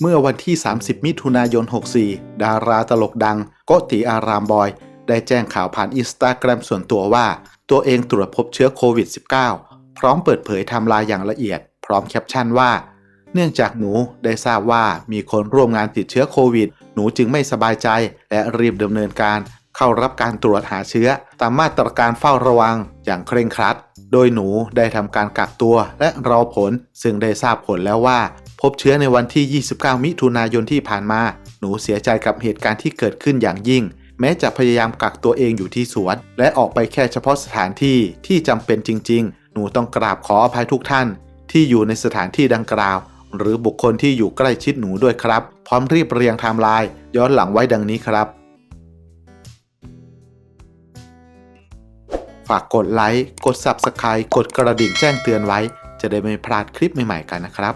เมื่อวันที่ 30 มิถุนายน 64 ดาราตลกดังโกติอารามบอย ได้แจ้งข่าวผ่านอินสตาแกรมส่วนตัวว่า ตัวเองตรวจพบเชื้อโควิด -19 พร้อมเปิดเผยไทม์ไลน์อย่างละเอียด พร้อมแคปชั่นว่า เนื่องจากหนูได้ทราบว่ามีคนร่วมงานติดเชื้อโควิด หนูจึงไม่สบายใจ และรีบดำเนินการเข้ารับการตรวจหาเชื้อ ตามมาตรการเฝ้าระวังอย่างเคร่งครัด โดยหนูได้ทำการกักตัวและรอผล ซึ่งได้ทราบผลแล้วว่า บเชื้อในวันที่ 29 มิถุนายนที่ผ่านมา หนูเสียใจกับเหตุการณ์ที่เกิดขึ้นอย่างยิ่ง แม้จะพยายามกักตัวเองอยู่ที่สวน และออกไปแค่เฉพาะสถานที่ที่จำเป็นจริง ๆ หนูต้องกราบขออภัยทุกท่าน ที่อยู่ในสถานที่ดังกล่าว หรือบุคคลที่อยู่ใกล้ชิดหนูด้วยครับ พร้อมรีบเรียงไทม์ไลน์ย้อนหลังไว้ดังนี้ครับฝากกดไลค์ กด Subscribe กดกระดิ่งแจ้งเตือนไว้ จะได้ไม่พลาดคลิปใหม่ๆกันนะครับ